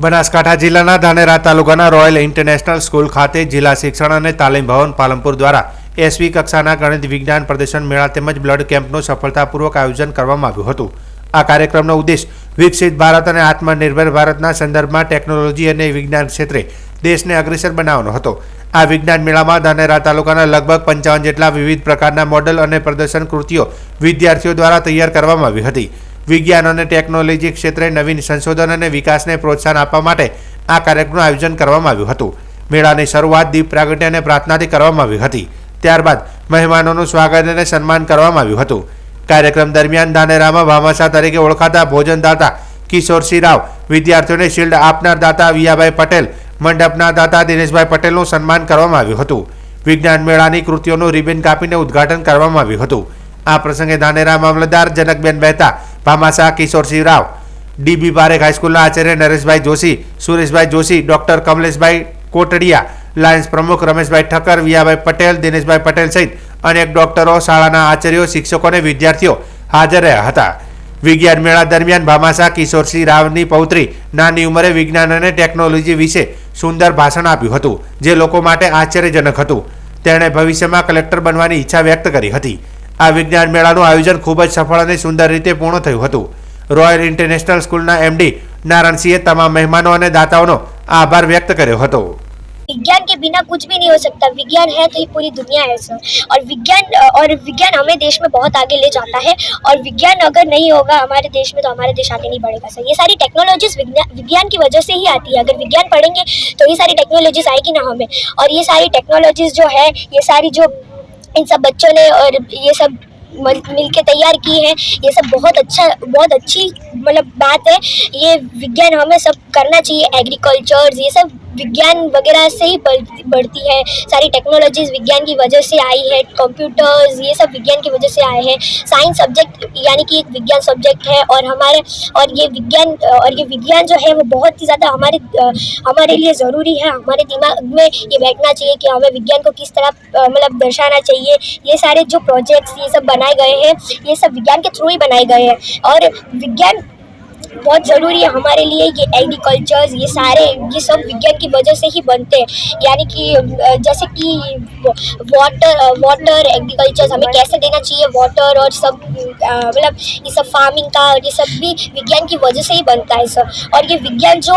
બનાસકાંઠા જિલ્લાના ધાનેરા તાલુકાના royal international school ખાતે જિલ્લા શિક્ષણ અને તાલીમ ભવન પાલનપુર દ્વારા એસવી કક્ષાના ગણિત વિજ્ઞાન પ્રદર્શન મેળા તેમજ બ્લડ કેમ્પનું સફળતાપૂર્વક આયોજન કરવામાં આવ્યું હતું. આ કાર્યક્રમનો ઉદ્દેશ વિકસિત ભારત અને આત્મનિર્ભર ભારતના સંદર્ભમાં ટેકનોલોજી અને વિજ્ઞાન ક્ષેત્રે દેશને અગ્રેસર બનાવવાનો હતો. આ વિજ્ઞાન મેળામાં ધાનેરા તાલુકાના લગભગ પંચાવન જેટલા વિવિધ પ્રકારના મોડલ અને પ્રદર્શન કૃતિઓ વિદ્યાર્થીઓ દ્વારા તૈયાર કરવામાં આવી હતી. વિજ્ઞાન અને ટેકનોલોજી ક્ષેત્રે નવીન સંશોધન અને વિકાસને પ્રોત્સાહન આપવા માટે આ કાર્યક્રમનું આયોજન કરવામાં આવ્યું હતું. મેળાની શરૂઆત દીપ પ્રાગટ્ય અને પ્રાર્થનાથી કરવામાં આવી હતી. ત્યારબાદ મહેમાનોનું સ્વાગત અને સન્માન કરવામાં આવ્યું હતું. કાર્યક્રમ દરમિયાન ધાનેરામાં ભામાશા તરીકે ઓળખાતા ભોજનદાતા કિશોરસિંહ રાવ, વિદ્યાર્થીઓને શિલ્ડ આપનાર દાતા વિયાભાઈ પટેલ, મંડપના દાતા દિનેશભાઈ પટેલનું સન્માન કરવામાં આવ્યું હતું. વિજ્ઞાન મેળાની કૃતિઓનું રિબિન કાપીને ઉદ્ઘાટન કરવામાં આવ્યું હતું. આ પ્રસંગે ધાનેરા મામલતદાર જનકબેન મહેતા ભામાશા કિશોરસિંહ રાવ ડીબી પારેખ હાઈસ્કૂલના આચાર્ય નરેશભાઈ જોશી, સુરેશભાઈ જોશી, ડોક્ટર કમલેશભાઈ કોટડિયા, લાયન્સ પ્રમુખ રમેશભાઈ ઠક્કર, વિયાભાઈ પટેલ, દિનેશભાઈ પટેલ સહિત અનેક ડોક્ટરો, શાળાના આચાર્યો શિક્ષકો અને વિદ્યાર્થીઓ હાજર રહ્યા હતા. વિજ્ઞાન મેળા દરમિયાન ભામાશા કિશોરસિંહ રાવની પૌત્રી નાની ઉંમરે વિજ્ઞાન અને ટેકનોલોજી વિશે સુંદર ભાષણ આપ્યું હતું, જે લોકો માટે આશ્ચર્યજનક હતું. તેણે ભવિષ્યમાં કલેક્ટર બનવાની ઈચ્છા વ્યક્ત કરી હતી. આ વિજ્ઞાન મેળાનું આયોજન ખૂબ જ સફળ અને સુંદર રીતે પૂર્ણ થયું હતું રોયલ ઇન્ટરનેશનલ સ્કૂલના એમડી નારાયણસિંહે તમામ મહેમાનો અને દાતાઓનો આભાર વ્યક્ત કર્યો હતો विज्ञान के बिना कुछ भी नहीं हो सकता विज्ञान है तो ही पूरी दुनिया है सर और विज्ञान और विज्ञान हमें देश में बहुत आगे ले जाता है और विज्ञान अगर नहीं होगा हमारे देश में तो हमारे देश आगे नहीं बढ़ेगा सर ये सारी टेक्नोलॉजीज विज्ञान की वजह से ही आती है अगर विज्ञान पढ़ेंगे तो ये सारी टेक्नोलॉजीज आएगी ना हमें और ये सारी टेक्नोलॉजीज जो है ये सारी जो इन सब बच्चों ने और ये सब मिल के तैयार की है। ये सब बहुत अच्छा बहुत अच्छी मतलब बात है। ये विज्ञान हमें सब करना चाहिए एग्रीकल्चर ये सब विज्ञान वगैरह से ही बढ़- बढ़ती है। सारी टेक्नोलॉजीज़ विज्ञान की वजह से आई है कंप्यूटर्स ये सब विज्ञान की वजह से आए हैं। साइंस सब्जेक्ट यानी कि एक विज्ञान सब्जेक्ट है और हमारे, और ये विज्ञान, और ये विज्ञान जो है वो बहुत ही ज़्यादा हमारे हमारे लिए ज़रूरी है। हमारे दिमाग में ये बैठना चाहिए कि हमें विज्ञान को किस तरह मतलब दर्शाना चाहिए। ये सारे जो प्रोजेक्ट्स ये सब बनाए गए हैं, ये सब विज्ञान के थ्रू ही बनाए गए हैं। और विज्ञान बहुत ज़रूरी है हमारे लिए ये एग्रीकल्चर ये सारे, ये सब विज्ञान की वजह से ही बनते हैं। यानी कि जैसे कि वाटर वाटर एग्रीकल्चर हमें कैसे देना चाहिए? वाटर और सब मतलब ये सब फ़ार्मिंग का और ये सब भी विज्ञान की वजह से ही बनता है सब। और ये विज्ञान जो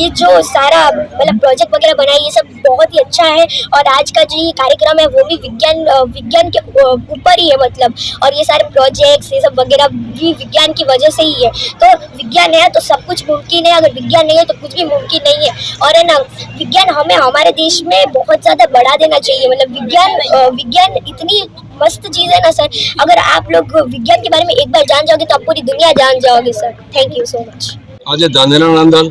ये जो सारा मतलब प्रोजेक्ट वगैरह बनाए, ये सब बहुत ही अच्छा है। और आज का जो ये कार्यक्रम है, वो भी विज्ञान विज्ञान के ऊपर ही है मतलब। और ये सारे प्रोजेक्ट्स ये सब वगैरह भी विज्ञान की वजह से ही है। तो विज्ञान है तो सब कुछ मुमकिन है अगर विज्ञान नहीं है तो कुछ भी मुमकिन नहीं है और है ना विज्ञान हमें हमारे देश में बहुत ज़्यादा बढ़ा देना चाहिए मतलब विज्ञान अ, विज्ञान इतनी मस्त चीज़ है ना सर अगर आप लोग विज्ञान के बारे में एक बार जान जाओगे तो आप पूरी दुनिया जान जाओगे sir thank you so much આજે ધાનેરાના અંદર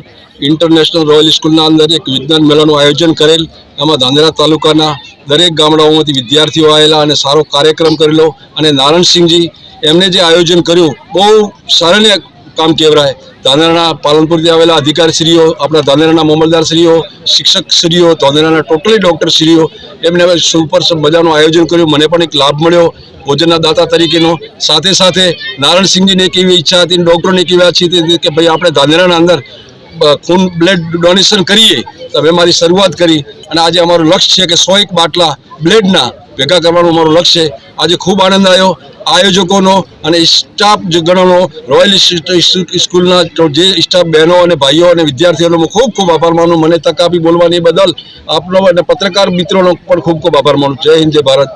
ઇન્ટરનેશનલ રોયલ સ્કૂલના અંદર એક વિજ્ઞાન મેળાનું આયોજન કરેલ એમાં ધાનેરા તાલુકાના દરેક ગામડાઓમાંથી વિદ્યાર્થીઓ આવેલા અને સારો કાર્યક્રમ કરેલો અને નારણસિંહજી એમને જે આયોજન કર્યું બહુ સરાહનીય કામ કેવરાય ધાનેરાના પાલનપુરથી આવેલા અધિકારીશ્રીઓ, આપણા ધાનેરાના મામલદારશ્રીઓ, શિક્ષકશ્રીઓ, ધાનેરાના ટોટલી ડૉક્ટરશ્રીઓ, એમને હવે સુપર મજાનું આયોજન કર્યું. મને પણ એક લાભ મળ્યો ભોજનના દાતા તરીકેનો. સાથે સાથે નારાયણસિંહજીને એક એવી ઈચ્છા હતી ડૉક્ટરોને એક એવી હતી કે ભાઈ આપણે ધાનેરાના અંદર ખૂન બ્લડ ડોનેશન કરીએ. તો મેં મારી શરૂઆત કરી અને આજે અમારું લક્ષ્ય છે કે સો એક બાટલા બ્લડના ભેગા કરવાનું અમારું લક્ષ્ય છે. આજે ખૂબ આનંદ આવ્યો. આયોજકોનો અને સ્ટાફ ગણોનો રોયલ સ્કૂલના જે સ્ટાફ બહેનો અને ભાઈઓ અને વિદ્યાર્થીઓનો હું ખૂબ ખૂબ આભાર માનું. મને તક આપી બોલવાની બદલ આપનો અને પત્રકાર મિત્રોનો પણ ખૂબ ખૂબ આભાર માનું. જય હિન્દ, જય ભારત.